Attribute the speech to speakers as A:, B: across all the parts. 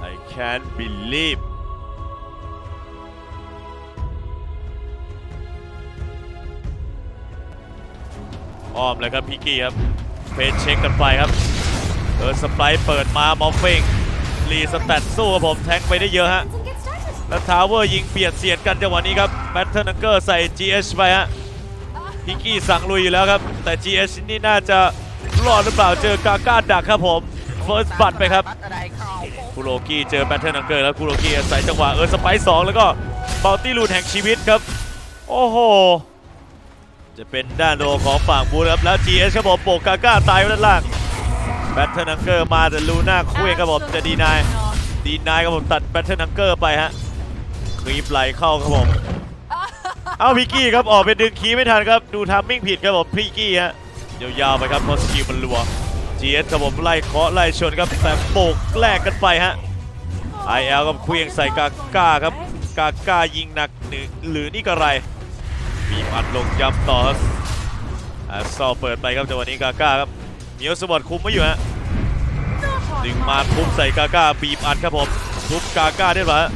A: I can't believe อ้อมเลยครับพี่กี้ครับ เพจเช็คกันไปครับเออสไปร์เปิดมามอฟฟิงรีสแตทสู้กับผมแทงไปได้เยอะฮะ แล้วทาวเวอร์ยิงเบียดเสียดกันจังหวะนี้ครับแบทเทิลนังเกอร์ใส่ GH ไปฮะพิกกี้สั่งลุยอยู่แล้วครับ แต่ GH นี่น่าจะรอดหรือเปล่าเจอกาก้าดักครับผม ฟิร์สบัตไปครับคุโรกี้เจอแบทเทิลนังเกอร์แล้วคุโรกี้ใส่จังหวะเออสไปซ์สองแล้วก็บัลตี้ลูนแห่งชีวิตครับ โอ้โห จะเป็นด้านโดของฝั่งบูครับแล้ว GH ครับผมโปกกาก้าตายไว้ด้านล่างแบทเทิลนังเกอร์มาแต่ลูน่าคุยครับผมจะดีนายดีนายครับผมตัดแบทเทิลนังเกอร์ไปฮะคลีปไหลเข้าครับผมเอาพิกกี้ครับออกไปดึงคีไม่ทันครับดูทัมมิ่งผิดครับผมพิกกี้ฮะยาวๆไปครับเพราะสกิลมันรัว GS ครับผมไล่เคาะไล่ชนครับแต่โบกแลกกันไปฮะ IL กับเควียงใส่กาก้าครับกาก้ายิงหนักหรือหรือนี่ก็ไรมีอัดลงย้ำต่อครับอาซอเปิดไปครับจังหวะนี้กาก้าครับเหนียวสมบัติคุมไม่อยู่ฮะดึงมาคุมใส่กาก้าบีบอัดครับผมทุบกาก้าได้ปะฮะ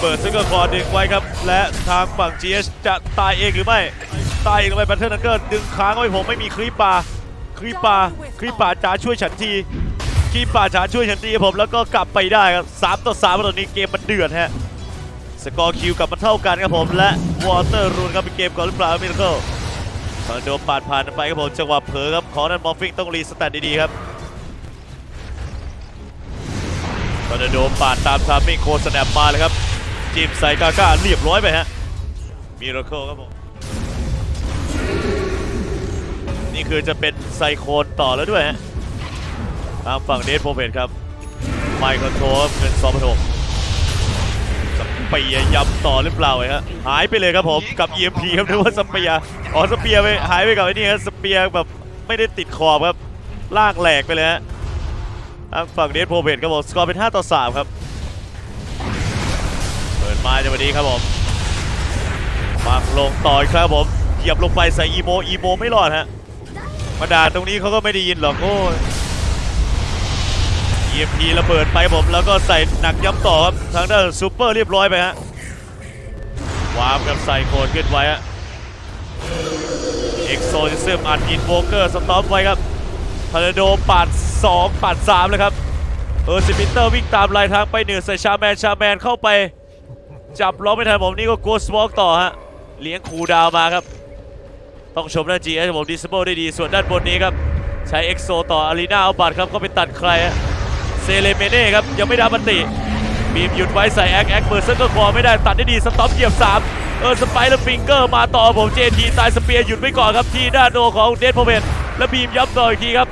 A: เปิดซึ่งก็คอดึงไว้ครับ และทางฝั่ง GS จะตายเองหรือไม่ ตายเองหรือไม่แบทเทิลนังเกิลดึงค้างไว้ผมไม่มีคลิปปลา คลิปาคลิปาจ๋าช่วยฉันทีคลิปาจ๋าช่วยฉันทีครับผมแล้วก็กลับไปได้ครับสามต่อสามตอนนี้เกมมันเดือดฮะสกอร์คิวกลับมาเท่ากันครับผมและวอเตอร์รูนครับเป็นเกมก่อนหรือเปล่ามิราเคิลตอนโดปาดผ่านไปครับผมจังหวะเผลอครับของนันมอฟฟิงต้องรีสแตทดีๆครับตอนโดปาดตามทามมิ่งโคสแนปมาเลยครับจิ้มใส่กาก้าเรียบร้อยไปฮะมิราเคิลครับผม นี่คือจะเป็นไซโคนต่อแล้วด้วยฮะทางฝั่งเดทโพเพนครับไมค์คอนโทรลเงิน2 6 0สเปียย้ำต่อหรือเปล่าฮะหายไปเลยครับผมกับ EMP ครับนึกว่าสเปียอ๋อสเปียไปหายไปกับไอ้นี่ฮะสเปียแบบไม่ได้ติดขอบครับลากแหลกไปเลยฮะทางฝั่งเดทโพเพนครับผมสกอร์เป็น 5 ต่อ 3 ครับ เปิดมาจังหวะนี้ครับผมมาลงต่ออีกครับผมเหยียบลงไปใส่อีโมอีโมไม่รอดฮะ มาด่าตรงนี้เขาก็ไม่ได้ยินหรอกโอ้ย EMP ระเบิดไปผมแล้วก็ใส่หนักย้ำต่อครับทางด้านซูเปอร์เรียบร้อยไปฮะวาร์ปกับใส่โคนขึ้นไว้ฮะเอ็กโซนิซึมอัดอินโวเกอร์สต็อปไว้ครับทอร์นาโดปาด2ปาด3เลยครับเออซิมิเตอร์วิ่งตามลายทางไปเหนือใส่ชาแมนชาแมนเข้าไป จับล็อกไม่ทันผมนี่ก็โกสวอล์กต่อฮะเลี้ยงคูดาวมาครับ ต้องชมด้าน GS ผมดิสเบิลได้ดี ส่วนด้านบนนี้ครับ ใช้เอ็กโซต่ออารีนาเอาบัตรครับ ก็ไปตัดใครเซเลเมเน่ครับ ยังไม่ได้บันติบีมหยุดไว้ใส่แอคแอคเบอร์เซอร์ก็คอไม่ได้ตัดได้ดี สต็อปเหยียบ 3 เออสไปร์แล้วฟิงเกอร์มาต่อผมเจทีตายสเปียร์หยุดไว้ก่อนครับ ที่ด้านโนของเดนโพเมนแล้วบีมย้ำต่ออีกทีครับ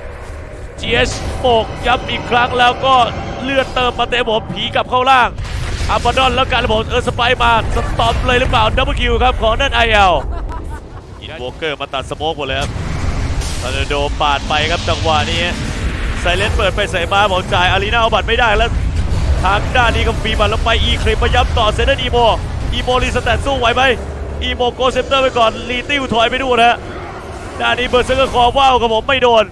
A: GS โปกย้ำอีกครั้งแล้วก็เลือดเติมมาเต็มผมผีกลับเข้าล่างอัปดอนแล้วกันผมเออสไปร์มาสต็อปเลยหรือเปล่าดับเบิลคิวครับของนั่นไอเอล อินโวเกอร์มาตัดสโมกหมดเลยครับทอร์นาโดปาดไปครับจังหวะนี้ไซเลนเปิดไปใส่มาบอกจ่ายอารีนาเอาบัตรไม่ได้แล้วทางด้านนี้ก็ฟีบัตรแล้วไปอีคลิปมาย้ำต่อเซนเดนอีโมอีโมรีสแตทสู้ไหวไหมอีโมโกเซปเตอร์ไปก่อนรีติ้วถอยไปดูนะฮะด้านนี้เบอร์เซอร์ก็คอว้าวกับผมไม่โดน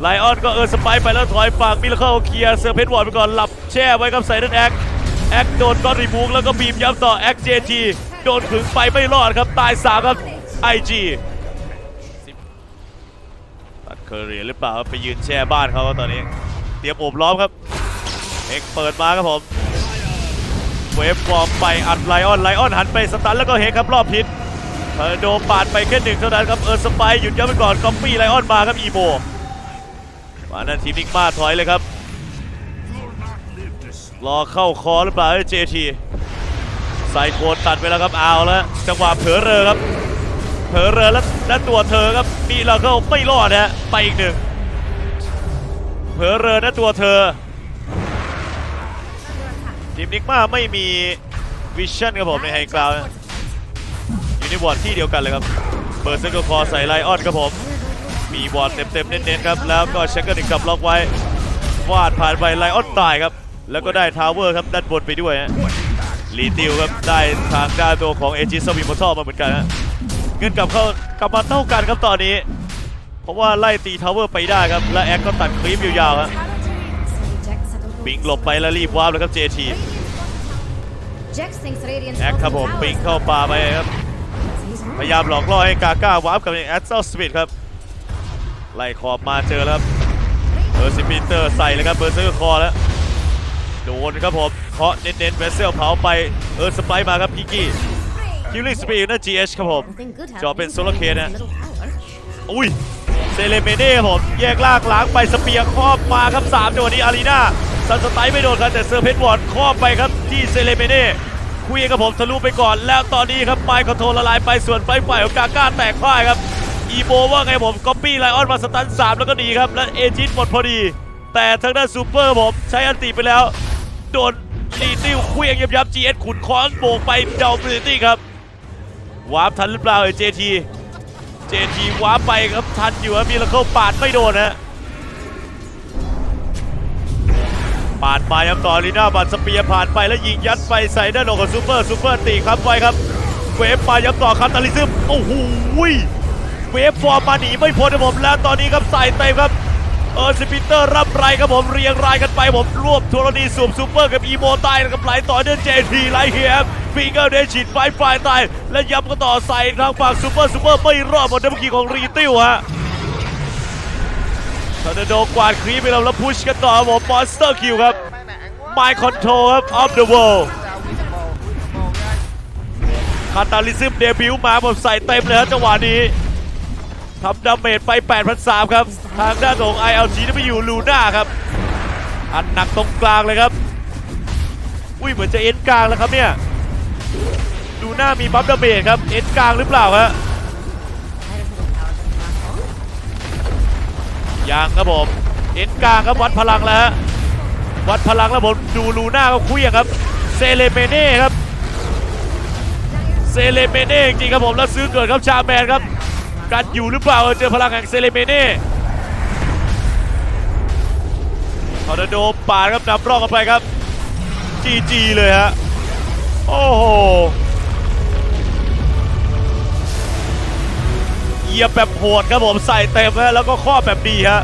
A: ไลออนก็เออสไปไปแล้วถอยฝั่งมิลเคิลเคลียร์เซอร์เพนวอร์ดไปก่อนหลับแช่ไว้กับไซเดนแอคแอคโดนก็รีมูฟแล้วก็บีมย้ำต่อแอคเจจีโดนขึงไปไม่รอดครับตายสามครับ IG ตัดเคอร์เรียหรือเปล่าไปยืนแช่บ้านเขาตอนนี้ เตรียมโอบล้อมครับเอกเปิดมาครับผมเวฟฟอร์มไปอัดไลออนไลออนหันไปสตันแล้วก็เฮกครับรอบพิษเออโดปาดไปแค่หนึ่งเท่านั้นครับเออสไปร์หยุดยั้งไปก่อนกอมปี้ไลออนมาครับอีโบมานั่นทีมนิกมาถอยเลยครับ รอเข้าคอหรือเปล่าเจทีไซโคนตัดไปแล้วครับเอาแล้วจังหวะเผลอเรอครับ เผลอเรอแล้วแล้วตัวเธอครับมีเราก็ไม่รอดนะฮะไปอีกหนึ่งเผลอเรอนะตัวเธอทีมนิกมาไม่มีวิชั่นครับผมในไฮกราวด์อยู่ในบอร์ดที่เดียวกันเลยครับเปิดเซกคอใส่ไลออนครับผมมีบอร์ดเต็มๆเน้นๆครับแล้วก็เช็คเกอร์อีกกับล็อกไว้วาดผ่านไปไลออนตายครับ แล้วก็ได้ทาวเวอร์ครับด้านบนไปด้วยฮะรีติวครับได้ทางด้านตัวของเอจิสวิมโตมาเหมือนกันฮะ เงินกลับเข้ากลับมาเท่ากันครับตอนนี้ เพราะว่าไล่ตีทาวเวอร์ไปได้ครับ และแอคก็ตัดคลิปยาวๆครับปิงหลบไปแล้วรีบวาร์ปแล้วครับ JT
B: Jax thinks Radiant's
A: แอคครับผมปิงเข้าป่าไปครับ พยายามหลอกล่อให้กาก้าวาร์ปกับแอสเซลสปิดครับ ไล่ขอบมาเจอแล้วครับเบอร์ซิปีเตอร์ใส่เลยครับเบอร์เซอร์คอแล้วโดนครับผมเคาะเน้นๆเวสเซลเผาไปเออสไปมาครับพี่กี้ คิวลิงสปีดนะ GH ครับผม
B: Nothing good
A: จอเป็น
B: happening
A: โซโลเคส
B: from
A: นะ
B: the middle tower.
A: อุ้ยเซเลเมเน่ครับผมแยกลากล้างไปสเปียร์ครอบมาครับ3จังหวะนี้อารีนาซันสไตล์ไม่โดนครับแต่เซอร์เพนวอร์ดครอบไปครับที่เซเลเมเน่คุยกับผมทะลุไปก่อน แล้วตอนนี้ครับไมค์คอนโทรลละลายไปส่วนไฟฝ่ายของกาก้าแตกพ่ายครับอีโบว่าไงผมก๊อปปี้ไลออนมาสตัน 3 แล้วก็ดีครับ และเอจิตหมดพอดี แต่ทางด้านซูเปอร์ผมใช้อันติไปแล้ว โดนลีติ้วเควียงยับยับ GS ขุนค้อนโบกไปเดาฟิลิตี้ครับ วาร์ปทันหรือเปล่าเอเจทีเจทีว้าร์ปไปครับทันอยู่ครับมีแล้วเข้าปาดไม่โดนฮะปาดมายังต่อลีน่าบัตสเปียร์ผ่านไปแล้วยิงยัดไปใส่ด้านอกของซูเปอร์ซูเปอร์ตีครับไว้ครับเวฟมายังต่อครับตาลิซึมโอ้โหเวฟฟอร์มมาหนีไม่พ้นครับผมแล้วตอนนี้ครับใส่เต็มครับเออสปิเตอร์รับไรครับผมเรียงรายกันไปผมรวบทัวรณีสวมซูเปอร์กับอีโมตายนะครับไหลต่อเนื่องเจทีไลเฮียม ฟิงเกอร์เดชิดไฟไฟตาย และย้ำกันต่อใส่ทางฝั่งซูเปอร์ซูเปอร์ไม่รอดหมดดับเบิลคิวของรีติวฮะทอร์นาโดกวาดครีปไปแล้วแล้วพุชกันต่อครับผมมอนสเตอร์คิวครับไมค์คอนโทรครับออฟเดอะเวิลด์คาตาลิซึมเดบิวต์มาผมใส่เต็มเลยครับจังหวะนี้ทำดาเมจไป8,003ครับ ทางด้านของ ILG ที่ไปอยู่ลูน่าครับ อันหนักตรงกลางเลยครับ อุ้ยเหมือนจะเอ็นกลางแล้วครับเนี่ย ลูหน่ามีบัฟดาเมจครับ เอ็นกลางหรือเปล่าฮะยังครับผม เอ็นกลางครับวัดพลังแล้ว วัดพลังแล้วผมดูลูน่าก็คุยอะครับ เซเลเมเน่ครับ เซเลเมเน่จริงครับผมแล้วซื้อเกิดครับชาแมนครับ กันอยู่หรือเปล่าเจอพลังแห่งเซเลเมเน่ทอร์นาโดปาดครับนำร่องกันไปครับจีจีเลยฮะ โอ้โหเหยียบแบบโหดครับผมใส่เต็มฮะแล้วก็ข้อแบบดีฮะ